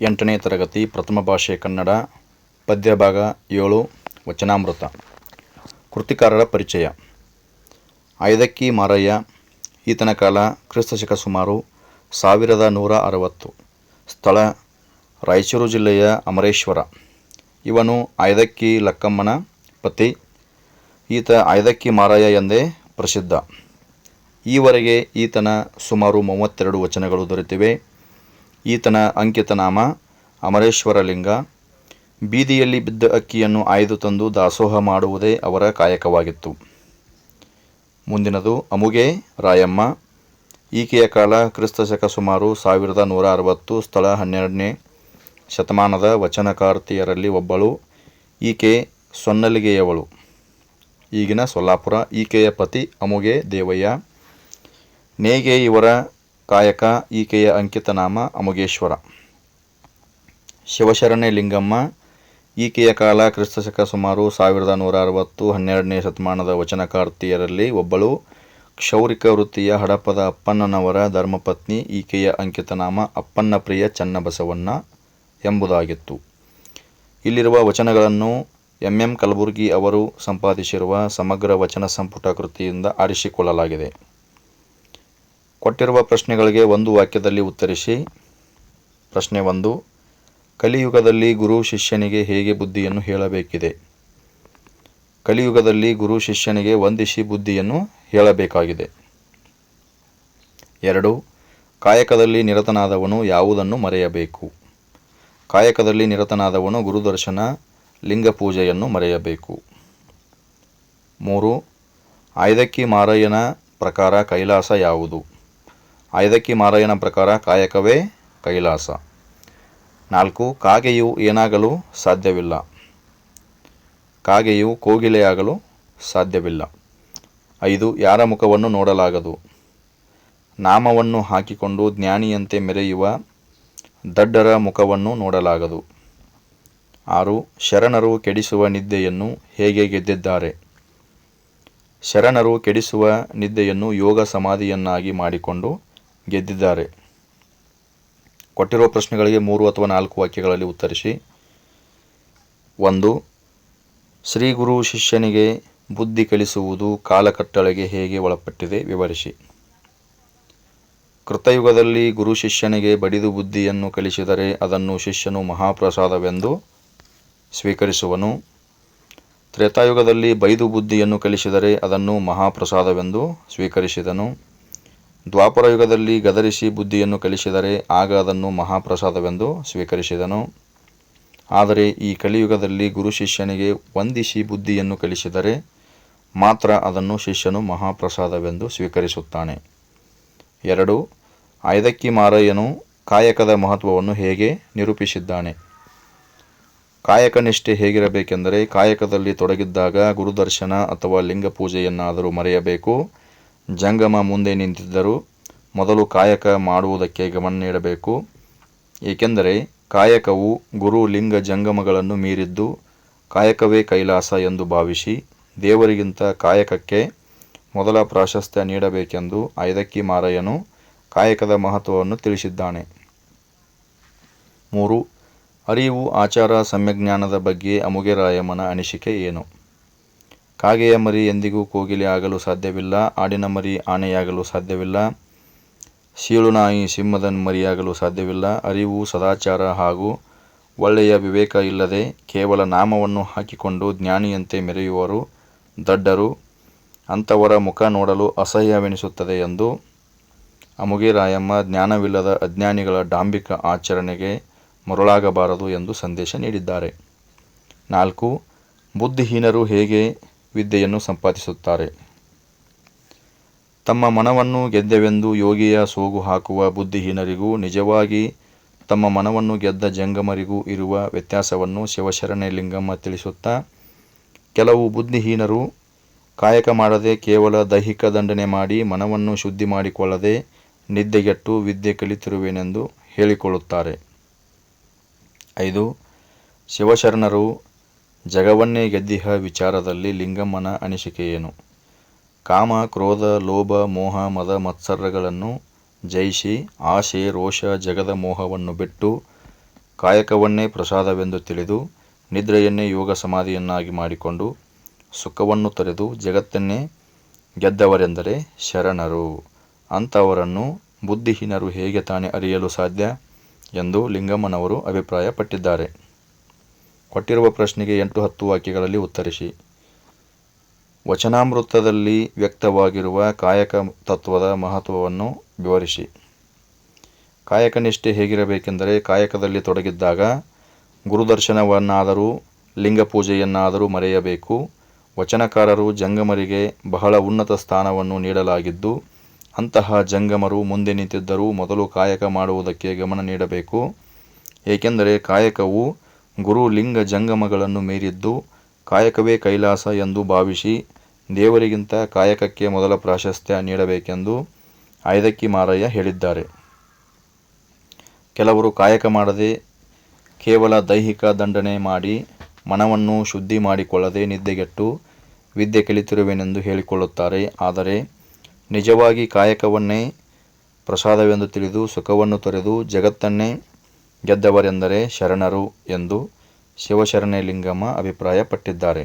ಎಂಟನೇ ತರಗತಿ ಪ್ರಥಮ ಭಾಷೆ ಕನ್ನಡ ಪದ್ಯ ಭಾಗ ಏಳು, ವಚನಾಮೃತ. ಕೃತಿಕಾರರ ಪರಿಚಯ. ಐದಕ್ಕಿ ಮಾರಯ್ಯ, ಈತನ ಕಾಲ ಕ್ರಿಸ್ತಶಕ ಸುಮಾರು ಸಾವಿರದ ನೂರ ಅರವತ್ತು. ಸ್ಥಳ ರಾಯಚೂರು ಜಿಲ್ಲೆಯ ಅಮರೇಶ್ವರ. ಇವನು ಐದಕ್ಕಿ ಲಕ್ಕಮ್ಮನ ಪತಿ. ಈತ ಐದಕ್ಕಿ ಮಾರಯ್ಯ ಎಂದೇ ಪ್ರಸಿದ್ಧ. ಈವರೆಗೆ ಈತನ ಸುಮಾರು ಮೂವತ್ತೆರಡು ವಚನಗಳು ದೊರೆತಿವೆ. ಈತನ ಅಂಕಿತನಾಮ ಅಮರೇಶ್ವರಲಿಂಗ. ಅಮರೇಶ್ವರ ಲಿಂಗ ಬೀದಿಯಲ್ಲಿ ಬಿದ್ದ ಅಕ್ಕಿಯನ್ನು ಆಯ್ದು ತಂದು ದಾಸೋಹ ಮಾಡುವುದೇ ಅವರ ಕಾಯಕವಾಗಿತ್ತು. ಮುಂದಿನದು, ಅಮುಗೆ ರಾಯಮ್ಮ. ಈಕೆಯ ಕಾಲ ಕ್ರಿಸ್ತಶಕ ಸುಮಾರು ಸಾವಿರದ ನೂರ ಅರವತ್ತು, ಸ್ಥಳ ಹನ್ನೆರಡನೇ ಶತಮಾನದ ವಚನಕಾರ್ತಿಯರಲ್ಲಿ ಒಬ್ಬಳು. ಈಕೆ ಸೊನ್ನಲಿಗೆಯವಳು. ಈಗಿನ ಸೊಲ್ಲಾಪುರ, ಈಕೆಯ ಪತಿ ಅಮುಗೆ ದೇವಯ್ಯ. ನೇಗೆ ಇವರ ಕಾಯಕ, ಈಕೆಯ ಅಂಕಿತ ನಾಮ ಅಮುಗೇಶ್ವರ. ಶಿವಶರಣೆ ಲಿಂಗಮ್ಮ, ಈಕೆಯ ಕಾಲ ಕ್ರಿಸ್ತಶಕ ಸುಮಾರು ಸಾವಿರದ ನೂರ ಅರವತ್ತು ಹನ್ನೆರಡನೇ ಶತಮಾನದ ವಚನಕಾರ್ತಿಯರಲ್ಲಿ ಒಬ್ಬಳು. ಕ್ಷೌರಿಕ ವೃತ್ತಿಯ ಹಡಪದ ಅಪ್ಪಣ್ಣನವರ ಧರ್ಮಪತ್ನಿ, ಈಕೆಯ ಅಂಕಿತ ನಾಮ ಅಪ್ಪನ್ನ ಪ್ರಿಯ ಚನ್ನಬಸವಣ್ಣ ಎಂಬುದಾಗಿತ್ತು. ಇಲ್ಲಿರುವ ವಚನಗಳನ್ನು ಎಂ. ಎಂ. ಕಲಬುರ್ಗಿ ಅವರು ಸಂಪಾದಿಸಿರುವ ಸಮಗ್ರ ವಚನ ಸಂಪುಟ ಕೃತಿಯಿಂದ ಆರಿಸಿಕೊಳ್ಳಲಾಗಿದೆ. ಕೊಟ್ಟಿರುವ ಪ್ರಶ್ನೆಗಳಿಗೆ ಒಂದು ವಾಕ್ಯದಲ್ಲಿ ಉತ್ತರಿಸಿ. ಪ್ರಶ್ನೆ ಒಂದು, ಕಲಿಯುಗದಲ್ಲಿ ಗುರು ಶಿಷ್ಯನಿಗೆ ಹೇಗೆ ಬುದ್ಧಿಯನ್ನು ಹೇಳಬೇಕಿದೆ? ಕಲಿಯುಗದಲ್ಲಿ ಗುರು ಶಿಷ್ಯನಿಗೆ ವಂದಿಸಿ ಬುದ್ಧಿಯನ್ನು ಹೇಳಬೇಕಾಗಿದೆ. ಎರಡು, ಕಾಯಕದಲ್ಲಿ ನಿರತನಾದವನು ಯಾವುದನ್ನು ಮರೆಯಬೇಕು? ಕಾಯಕದಲ್ಲಿ ನಿರತನಾದವನು ಗುರುದರ್ಶನ, ಲಿಂಗ ಪೂಜೆಯನ್ನು ಮರೆಯಬೇಕು. ಮೂರು, ಆಯ್ದಕ್ಕಿ ಮಾರಯ್ಯನ ಪ್ರಕಾರ ಕೈಲಾಸ ಯಾವುದು? ಆಯ್ದಕ್ಕಿ ಮಾರಯ್ಯನ ಪ್ರಕಾರ ಕಾಯಕವೇ ಕೈಲಾಸ. ನಾಲ್ಕು, ಕಾಗೆಯು ಏನಾಗಲು ಸಾಧ್ಯವಿಲ್ಲ. ಕಾಗೆಯು ಕೋಗಿಲೆಯಾಗಲು ಸಾಧ್ಯವಿಲ್ಲ. ಐದು, ಯಾರ ಮುಖವನ್ನು ನೋಡಲಾಗದು? ನಾಮವನ್ನು ಹಾಕಿಕೊಂಡು ಜ್ಞಾನಿಯಂತೆ ಮೆರೆಯುವ ದಡ್ಡರ ಮುಖವನ್ನು ನೋಡಲಾಗದು. ಆರು, ಶರಣರು ಕೆಡಿಸುವ ನಿದ್ದೆಯನ್ನು ಹೇಗೆ ಗೆದ್ದಿದ್ದಾರೆ? ಶರಣರು ಕೆಡಿಸುವ ನಿದ್ದೆಯನ್ನು ಯೋಗ ಸಮಾಧಿಯನ್ನಾಗಿ ಮಾಡಿಕೊಂಡು ಗೆದ್ದಿದ್ದಾರೆ. ಕೊಟ್ಟಿರುವ ಪ್ರಶ್ನೆಗಳಿಗೆ ಮೂರು ಅಥವಾ ನಾಲ್ಕು ವಾಕ್ಯಗಳಲ್ಲಿ ಉತ್ತರಿಸಿ. ಒಂದು, ಶ್ರೀ ಗುರು ಶಿಷ್ಯನಿಗೆ ಬುದ್ಧಿ ಕಲಿಸುವುದು ಕಾಲಕಟ್ಟಳೆಗೆ ಹೇಗೆ ಒಳಪಟ್ಟಿದೆ ವಿವರಿಸಿ. ಕೃತಯುಗದಲ್ಲಿ ಗುರು ಶಿಷ್ಯನಿಗೆ ಬಡಿದು ಬುದ್ಧಿಯನ್ನು ಕಲಿಸಿದರೆ ಅದನ್ನು ಶಿಷ್ಯನು ಮಹಾಪ್ರಸಾದವೆಂದು ಸ್ವೀಕರಿಸುವನು. ತ್ರೇತಾಯುಗದಲ್ಲಿ ಬೈದು ಬುದ್ಧಿಯನ್ನು ಕಲಿಸಿದರೆ ಅದನ್ನು ಮಹಾಪ್ರಸಾದವೆಂದು ಸ್ವೀಕರಿಸಿದನು. ದ್ವಾಪರ ಯುಗದಲ್ಲಿ ಗದರಿಸಿ ಬುದ್ಧಿಯನ್ನು ಕಲಿಸಿದರೆ ಆಗ ಅದನ್ನು ಮಹಾಪ್ರಸಾದವೆಂದು ಸ್ವೀಕರಿಸಿದನು. ಆದರೆ ಈ ಕಲಿಯುಗದಲ್ಲಿ ಗುರು ಶಿಷ್ಯನಿಗೆ ವಂದಿಸಿ ಬುದ್ಧಿಯನ್ನು ಕಲಿಸಿದರೆ ಮಾತ್ರ ಅದನ್ನು ಶಿಷ್ಯನು ಮಹಾಪ್ರಸಾದವೆಂದು ಸ್ವೀಕರಿಸುತ್ತಾನೆ. ಎರಡು, ಐದಕ್ಕಿ ಮಾರಯ್ಯನು ಕಾಯಕದ ಮಹತ್ವವನ್ನು ಹೇಗೆ ನಿರೂಪಿಸಿದ್ದಾನೆ? ಕಾಯಕ ನಿಷ್ಠೆ ಹೇಗಿರಬೇಕೆಂದರೆ ಕಾಯಕದಲ್ಲಿ ತೊಡಗಿದ್ದಾಗ ಗುರುದರ್ಶನ ಅಥವಾ ಲಿಂಗ ಪೂಜೆಯನ್ನಾದರೂ ಮರೆಯಬೇಕು. ಜಂಗಮ ಮುಂದೆ ನಿಂತಿದ್ದರು ಮೊದಲು ಕಾಯಕ ಮಾಡುವುದಕ್ಕೆ ಗಮನ ನೀಡಬೇಕು. ಏಕೆಂದರೆ ಕಾಯಕವು ಗುರು ಲಿಂಗ ಜಂಗಮಗಳನ್ನು ಮೀರಿದ್ದು ಕಾಯಕವೇ ಕೈಲಾಸ ಎಂದು ಭಾವಿಸಿ ದೇವರಿಗಿಂತ ಕಾಯಕಕ್ಕೆ ಮೊದಲ ಪ್ರಾಶಸ್ತ್ಯ ನೀಡಬೇಕೆಂದು ಐದಕ್ಕಿ ಮಾರಯ್ಯನು ಕಾಯಕದ ಮಹತ್ವವನ್ನು ತಿಳಿಸಿದ್ದಾನೆ. ಮೂರು, ಅರಿವು, ಆಚಾರ ಸಮ್ಯಜ್ಞಾನದ ಬಗ್ಗೆ ಅಮುಗೆರಾಯಮ್ಮನ ಅನಿಸಿಕೆ ಏನು? ಕಾಗೆಯ ಮರಿ ಎಂದಿಗೂ ಕೋಗಿಲೆ ಆಗಲು ಸಾಧ್ಯವಿಲ್ಲ, ಆಡಿನ ಮರಿ ಆನೆಯಾಗಲು ಸಾಧ್ಯವಿಲ್ಲ ಸೀಳುನಾಯಿ ಸಿಂಹದ ಮರಿಯಾಗಲು ಸಾಧ್ಯವಿಲ್ಲ. ಅರಿವು, ಸದಾಚಾರ ಹಾಗೂ ಒಳ್ಳೆಯ ವಿವೇಕ ಇಲ್ಲದೆ ಕೇವಲ ನಾಮವನ್ನು ಹಾಕಿಕೊಂಡು ಜ್ಞಾನಿಯಂತೆ ಮೆರೆಯುವರು ದಡ್ಡರು, ಅಂಥವರ ಮುಖ ನೋಡಲು ಅಸಹ್ಯವೆನಿಸುತ್ತದೆ ಎಂದು ಅಮುಗೆರಾಯಮ್ಮ ಜ್ಞಾನವಿಲ್ಲದ ಅಜ್ಞಾನಿಗಳ ಡಾಂಬಿಕ ಆಚರಣೆಗೆ ಮರುಳಾಗಬಾರದು ಎಂದು ಸಂದೇಶ ನೀಡಿದ್ದಾರೆ. ನಾಲ್ಕು, ಬುದ್ಧಿಹೀನರು ಹೇಗೆ ವಿದ್ಯೆಯನ್ನು ಸಂಪಾದಿಸುತ್ತಾರೆ. ತಮ್ಮ ಮನವನ್ನು ಗೆದ್ದೆವೆಂದು ಯೋಗಿಯ ಸೋಗು ಹಾಕುವ ಬುದ್ಧಿಹೀನರಿಗೂ ನಿಜವಾಗಿ ತಮ್ಮ ಮನವನ್ನು ಗೆದ್ದ ಜಂಗಮರಿಗೂ ಇರುವ ವ್ಯತ್ಯಾಸವನ್ನು ಶಿವಶರಣೆ ಲಿಂಗಮ್ಮ ತಿಳಿಸುತ್ತಾ, ಕೆಲವು ಬುದ್ಧಿಹೀನರು ಕಾಯಕ ಮಾಡದೆ ಕೇವಲ ದೈಹಿಕ ದಂಡನೆ ಮಾಡಿ ಮನವನ್ನು ಶುದ್ಧಿ ಮಾಡಿಕೊಳ್ಳದೆ ನಿದ್ದೆಗೆಟ್ಟು ವಿದ್ಯೆ ಕಲಿತಿರುವೆನೆಂದು ಹೇಳಿಕೊಳ್ಳುತ್ತಾರೆ. ಐದು, ಶಿವಶರಣರು ಜಗವನ್ನೇ ಗೆದ್ದಿಹ ವಿಚಾರದಲ್ಲಿ ಲಿಂಗಮ್ಮನ ಅನಿಸಿಕೆಯೇನು? ಕಾಮ, ಕ್ರೋಧ, ಲೋಭ, ಮೋಹ, ಮದ, ಮತ್ಸರಗಳನ್ನು ಜಯಿಸಿ ಆಶೆ ರೋಷ, ಜಗದ ಮೋಹವನ್ನು ಬಿಟ್ಟು ಕಾಯಕವನ್ನೇ ಪ್ರಸಾದವೆಂದು ತಿಳಿದು ನಿದ್ರೆಯನ್ನೇ ಯೋಗ ಸಮಾಧಿಯನ್ನಾಗಿ ಮಾಡಿಕೊಂಡು ಸುಖವನ್ನು ತೊರೆದು ಜಗತ್ತನ್ನೇ ಗೆದ್ದವರೆಂದರೆ ಶರಣರು ಅಂಥವರನ್ನು ಬುದ್ಧಿಹೀನರು ಹೇಗೆ ತಾನೇ ಅರಿಯಲು ಸಾಧ್ಯ ಎಂದು ಲಿಂಗಮ್ಮನವರು ಅಭಿಪ್ರಾಯಪಟ್ಟಿದ್ದಾರೆ ಕೊಟ್ಟಿರುವ ಪ್ರಶ್ನೆಗೆ ಎಂಟು ಹತ್ತು ವಾಕ್ಯಗಳಲ್ಲಿ ಉತ್ತರಿಸಿ. ವಚನಾಮೃತದಲ್ಲಿ ವ್ಯಕ್ತವಾಗಿರುವ ಕಾಯಕ ತತ್ವದ ಮಹತ್ವವನ್ನು ವಿವರಿಸಿ. ಕಾಯಕ ನಿಷ್ಠೆ ಹೇಗಿರಬೇಕೆಂದರೆ ಕಾಯಕದಲ್ಲಿ ತೊಡಗಿದ್ದಾಗ ಗುರುದರ್ಶನವನ್ನಾದರೂ ಲಿಂಗ ಪೂಜೆಯನ್ನಾದರೂ ಮರೆಯಬೇಕು. ವಚನಕಾರರು ಜಂಗಮರಿಗೆ ಬಹಳ ಉನ್ನತ ಸ್ಥಾನವನ್ನು ನೀಡಲಾಗಿದ್ದು, ಅಂತಹ ಜಂಗಮರು ಮುಂದೆ ನಿಂತಿದ್ದರೂ ಮೊದಲು ಕಾಯಕ ಮಾಡುವುದಕ್ಕೆ ಗಮನ ನೀಡಬೇಕು. ಏಕೆಂದರೆ ಕಾಯಕವು ಗುರು ಲಿಂಗ ಜಂಗಮಗಳನ್ನು ಮೀರಿದ್ದು ಕಾಯಕವೇ ಕೈಲಾಸ ಎಂದು ಭಾವಿಸಿ ದೇವರಿಗಿಂತ ಕಾಯಕಕ್ಕೆ ಮೊದಲ ಪ್ರಾಶಸ್ತ್ಯ ನೀಡಬೇಕೆಂದು ಐದಕ್ಕಿ ಮಾರಯ್ಯ ಹೇಳಿದ್ದಾರೆ. ಕೆಲವರು ಕಾಯಕ ಮಾಡದೆ ಕೇವಲ ದೈಹಿಕ ದಂಡನೆ ಮಾಡಿ ಮನವನ್ನು ಶುದ್ಧಿ ಮಾಡಿಕೊಳ್ಳದೆ ನಿದ್ದೆಗೆಟ್ಟು ವಿದ್ಯೆ ಕಲಿತಿರುವೆನೆಂದು ಹೇಳಿಕೊಳ್ಳುತ್ತಾರೆ. ಆದರೆ ನಿಜವಾಗಿ ಕಾಯಕವನ್ನೇ ಪ್ರಸಾದವೆಂದು ತಿಳಿದು ಸುಖವನ್ನು ತೊರೆದು ಜಗತ್ತನ್ನೇ ಗೆದ್ದವರೆಂದರೆ ಶರಣರು ಎಂದು ಶಿವಶರಣೆ ಲಿಂಗಮ್ಮ ಅಭಿಪ್ರಾಯಪಟ್ಟಿದ್ದಾರೆ.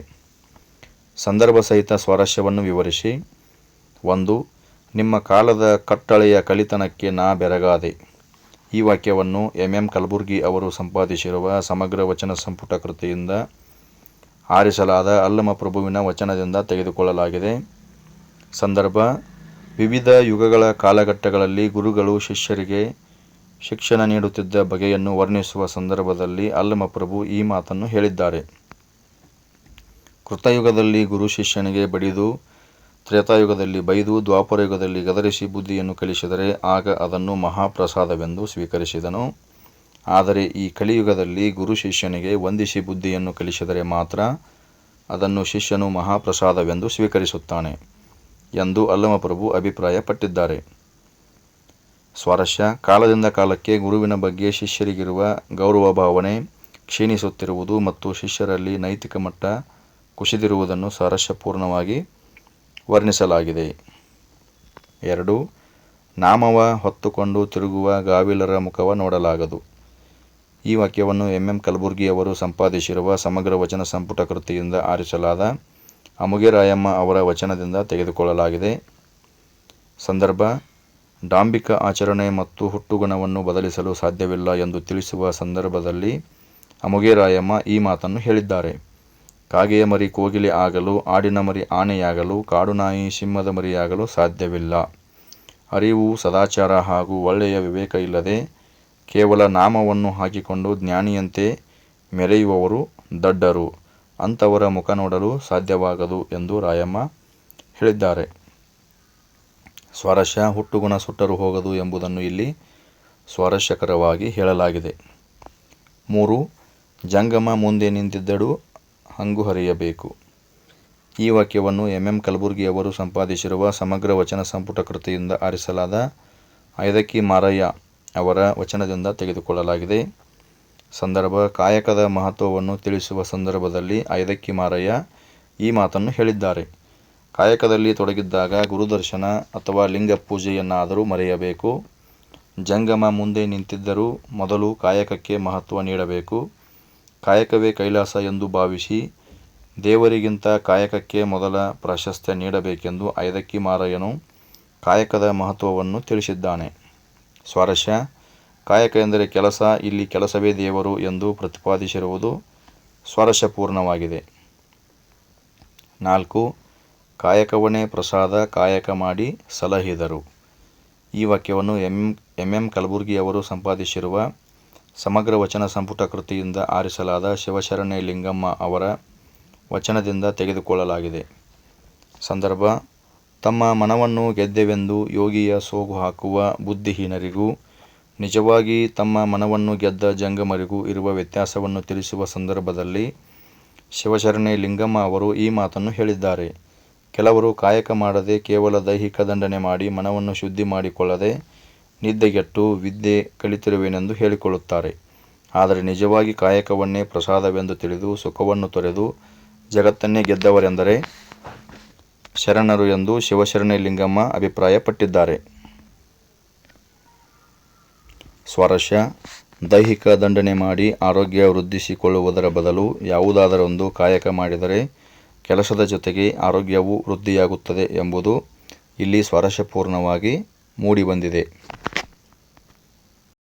ಸಂದರ್ಭ ಸಹಿತ ಸ್ವಾರಸ್ಯವನ್ನು ವಿವರಿಸಿ, ಒಂದು, ನಿಮ್ಮ ಕಾಲದ ಕಟ್ಟಳೆಯ ಕಲಿತನಕ್ಕೆ ನಾ ಬೆರಗಾದೆ. ಈ ವಾಕ್ಯವನ್ನು ಎಂ. ಎಂ. ಕಲಬುರ್ಗಿ ಅವರು ಸಂಪಾದಿಸಿರುವ ಸಮಗ್ರ ವಚನ ಸಂಪುಟ ಕೃತಿಯಿಂದ ಆರಿಸಲಾದ ಅಲ್ಲಮ ಪ್ರಭುವಿನ ವಚನದಿಂದ ತೆಗೆದುಕೊಳ್ಳಲಾಗಿದೆ. ಸಂದರ್ಭ, ವಿವಿಧ ಯುಗಗಳ ಕಾಲಘಟ್ಟಗಳಲ್ಲಿ ಗುರುಗಳು, ಶಿಷ್ಯರಿಗೆ ಶಿಕ್ಷಣ ನೀಡುತ್ತಿದ್ದ ಬಗೆಯನ್ನು ವರ್ಣಿಸುವ ಸಂದರ್ಭದಲ್ಲಿ ಅಲ್ಲಮ ಪ್ರಭು ಈ ಮಾತನ್ನು ಹೇಳಿದ್ದಾರೆ. ಕೃತಯುಗದಲ್ಲಿ ಗುರು ಶಿಷ್ಯನಿಗೆ ಬಡಿದು, ತ್ರೇತಾಯುಗದಲ್ಲಿ ಬೈದು, ದ್ವಾಪರಯುಗದಲ್ಲಿ ಗದರಿಸಿ ಬುದ್ಧಿಯನ್ನು ಕಲಿಸಿದರೆ ಆಗ ಅದನ್ನು ಮಹಾಪ್ರಸಾದವೆಂದು ಸ್ವೀಕರಿಸಿದನು. ಆದರೆ ಈ ಕಲಿಯುಗದಲ್ಲಿ ಗುರು ಶಿಷ್ಯನಿಗೆ ವಂದಿಸಿ ಬುದ್ಧಿಯನ್ನು ಕಲಿಸಿದರೆ ಮಾತ್ರ ಅದನ್ನು ಶಿಷ್ಯನು ಮಹಾಪ್ರಸಾದವೆಂದು ಸ್ವೀಕರಿಸುತ್ತಾನೆ ಎಂದು ಅಲ್ಲಮಪ್ರಭು ಅಭಿಪ್ರಾಯಪಟ್ಟಿದ್ದಾರೆ. ಸ್ವಾರಸ್ಯ. ಕಾಲದಿಂದ ಕಾಲಕ್ಕೆ ಗುರುವಿನ ಬಗ್ಗೆ ಶಿಷ್ಯರಿಗಿರುವ ಗೌರವ ಭಾವನೆ ಕ್ಷೀಣಿಸುತ್ತಿರುವುದು ಮತ್ತು ಶಿಷ್ಯರಲ್ಲಿ ನೈತಿಕ ಮಟ್ಟ ಕುಸಿದಿರುವುದನ್ನು ಸ್ವಾರಸ್ಯಪೂರ್ಣವಾಗಿ ವರ್ಣಿಸಲಾಗಿದೆ. ಎರಡು, ನಾಮವ ಹೊತ್ತುಕೊಂಡು ತಿರುಗುವ ಗಾವಿಲರ ಮುಖವ ನೋಡಲಾಗದು. ಈ ವಾಕ್ಯವನ್ನು ಎಂ. ಎಂ. ಕಲಬುರ್ಗಿ ಅವರು ಸಂಪಾದಿಸಿರುವ ಸಮಗ್ರ ವಚನ ಸಂಪುಟ ಕೃತಿಯಿಂದ ಆರಿಸಲಾದ ಅಮುಗೆರಾಯಮ್ಮ ಅವರ ವಚನದಿಂದ ತೆಗೆದುಕೊಳ್ಳಲಾಗಿದೆ. ಸಂದರ್ಭ ಡಾಂಬಿಕ ಆಚರಣೆ ಮತ್ತು ಹುಟ್ಟುಗುಣವನ್ನು ಬದಲಿಸಲು ಸಾಧ್ಯವಿಲ್ಲ ಎಂದು ತಿಳಿಸುವ ಸಂದರ್ಭದಲ್ಲಿ ಅಮುಗೇರಾಯಮ್ಮ ಈ ಮಾತನ್ನು ಹೇಳಿದ್ದಾರೆ. ಕಾಗೆಯ ಮರಿ ಕೋಗಿಲೆ ಆಗಲು, ಆಡಿನ ಮರಿ ಆನೆಯಾಗಲು ಕಾಡುನಾಯಿ ಸಿಂಹದ ಮರಿಯಾಗಲು ಸಾಧ್ಯವಿಲ್ಲ. ಅರಿವು, ಸದಾಚಾರ ಹಾಗೂ ಒಳ್ಳೆಯ ವಿವೇಕ ಇಲ್ಲದೆ ಕೇವಲ ನಾಮವನ್ನು ಹಾಕಿಕೊಂಡು ಜ್ಞಾನಿಯಂತೆ ಮೆರೆಯುವವರು ದಡ್ಡರು. ಅಂಥವರ ಮುಖ ನೋಡಲು ಸಾಧ್ಯವಾಗದು ಎಂದು ರಾಯಮ್ಮ ಹೇಳಿದ್ದಾರೆ. ಸ್ವಾರಸ್ಯ ಹುಟ್ಟುಗುಣ ಸುಟ್ಟರು ಹೋಗದು ಎಂಬುದನ್ನು ಇಲ್ಲಿ ಸ್ವಾರಸ್ಯಕರವಾಗಿ ಹೇಳಲಾಗಿದೆ. ಮೂರು, ಜಂಗಮ ಮುಂದೆ ನಿಂತಿದ್ದಡು ಹಂಗು ಹರಿಯಬೇಕು. ಈ ವಾಕ್ಯವನ್ನು ಎಂ ಎಂ ಕಲಬುರ್ಗಿಯವರು ಸಂಪಾದಿಸಿರುವ ಸಮಗ್ರ ವಚನ ಸಂಪುಟ ಕೃತಿಯಿಂದ ಆರಿಸಲಾದ ಐದಕ್ಕಿ ಮಾರಯ್ಯ ಅವರ ವಚನದಿಂದ ತೆಗೆದುಕೊಳ್ಳಲಾಗಿದೆ. ಸಂದರ್ಭ, ಕಾಯಕದ ಮಹತ್ವವನ್ನು ತಿಳಿಸುವ ಸಂದರ್ಭದಲ್ಲಿ ಐದಕ್ಕಿ ಮಾರಯ್ಯ ಈ ಮಾತನ್ನು ಹೇಳಿದ್ದಾರೆ. ಕಾಯಕದಲ್ಲಿ ತೊಡಗಿದ್ದಾಗ ಗುರುದರ್ಶನ ಅಥವಾ ಲಿಂಗ ಪೂಜೆಯನ್ನಾದರೂ ಮರೆಯಬೇಕು. ಜಂಗಮ ಮುಂದೆ ನಿಂತಿದ್ದರೂ ಮೊದಲು ಕಾಯಕಕ್ಕೆ ಮಹತ್ವ ನೀಡಬೇಕು. ಕಾಯಕವೇ ಕೈಲಾಸ ಎಂದು ಭಾವಿಸಿ ದೇವರಿಗಿಂತ ಕಾಯಕಕ್ಕೆ ಮೊದಲ ಪ್ರಾಶಸ್ತ್ಯ ನೀಡಬೇಕೆಂದು ಐದಕ್ಕಿ ಮಾರಯ್ಯನು ಕಾಯಕದ ಮಹತ್ವವನ್ನು ತಿಳಿಸಿದ್ದಾನೆ. ಸ್ವಾರಸ್ಯ, ಕಾಯಕ ಎಂದರೆ ಕೆಲಸ, ಇಲ್ಲಿ ಕೆಲಸವೇ ದೇವರು ಎಂದು ಪ್ರತಿಪಾದಿಸಿರುವುದು ಸ್ವಾರಸ್ಯಪೂರ್ಣವಾಗಿದೆ. ನಾಲ್ಕು ಕಾಯಕವನ್ನೇ ಪ್ರಸಾದ, ಕಾಯಕ ಮಾಡಿ ಸಲಹಿದರು. ಈ ವಾಕ್ಯವನ್ನು ಎಂ ಎಂ ಎಂ ಕಲಬುರ್ಗಿ ಅವರು ಸಂಪಾದಿಸಿರುವ ಸಮಗ್ರ ವಚನ ಸಂಪುಟ ಕೃತಿಯಿಂದ ಆರಿಸಲಾದ ಶಿವಶರಣೆ ಲಿಂಗಮ್ಮ ಅವರ ವಚನದಿಂದ ತೆಗೆದುಕೊಳ್ಳಲಾಗಿದೆ. ಸಂದರ್ಭ, ತಮ್ಮ ಮನವನ್ನು ಗೆದ್ದೆವೆಂದು ಯೋಗಿಯ ಸೋಗು ಹಾಕುವ ಬುದ್ಧಿಹೀನರಿಗೂ, ನಿಜವಾಗಿ ತಮ್ಮ ಮನವನ್ನು ಗೆದ್ದ ಜಂಗಮರಿಗೂ ಇರುವ ವ್ಯತ್ಯಾಸವನ್ನು ತಿಳಿಸುವ ಸಂದರ್ಭದಲ್ಲಿ ಶಿವಶರಣೆ ಲಿಂಗಮ್ಮ ಅವರು ಈ ಮಾತನ್ನು ಹೇಳಿದ್ದಾರೆ. ಕೆಲವರು ಕಾಯಕ ಮಾಡದೆ ಕೇವಲ ದೈಹಿಕ ದಂಡನೆ ಮಾಡಿ ಮನವನ್ನು ಶುದ್ಧಿ ಮಾಡಿಕೊಳ್ಳದೆ ನಿದ್ದೆಗೆಟ್ಟು ವಿದ್ಯೆ ಕಲಿತಿರುವೆನೆಂದು ಹೇಳಿಕೊಳ್ಳುತ್ತಾರೆ. ಆದರೆ ನಿಜವಾಗಿ ಕಾಯಕವನ್ನೇ ಪ್ರಸಾದವೆಂದು ತಿಳಿದು ಸುಖವನ್ನು ತೊರೆದು ಜಗತ್ತನ್ನೇ ಗೆದ್ದವರೆಂದರೆ ಶರಣರು ಎಂದು ಶಿವಶರಣೆ ಲಿಂಗಮ್ಮ ಅಭಿಪ್ರಾಯಪಟ್ಟಿದ್ದಾರೆ. ಸ್ವಾರಸ್ಯ ದೈಹಿಕ ದಂಡನೆ ಮಾಡಿ ಆರೋಗ್ಯ ವೃದ್ಧಿಸಿಕೊಳ್ಳುವುದರ ಬದಲು ಯಾವುದಾದರೊಂದು ಕಾಯಕ ಮಾಡಿದರೆ ಕೆಲಸದ ಜೊತೆಗೆ ಆರೋಗ್ಯವೂ ವೃದ್ಧಿಯಾಗುತ್ತದೆ ಎಂಬುದು ಇಲ್ಲಿ ಸ್ವಾರಸ್ಯಪೂರ್ಣವಾಗಿ ಮೂಡಿಬಂದಿದೆ.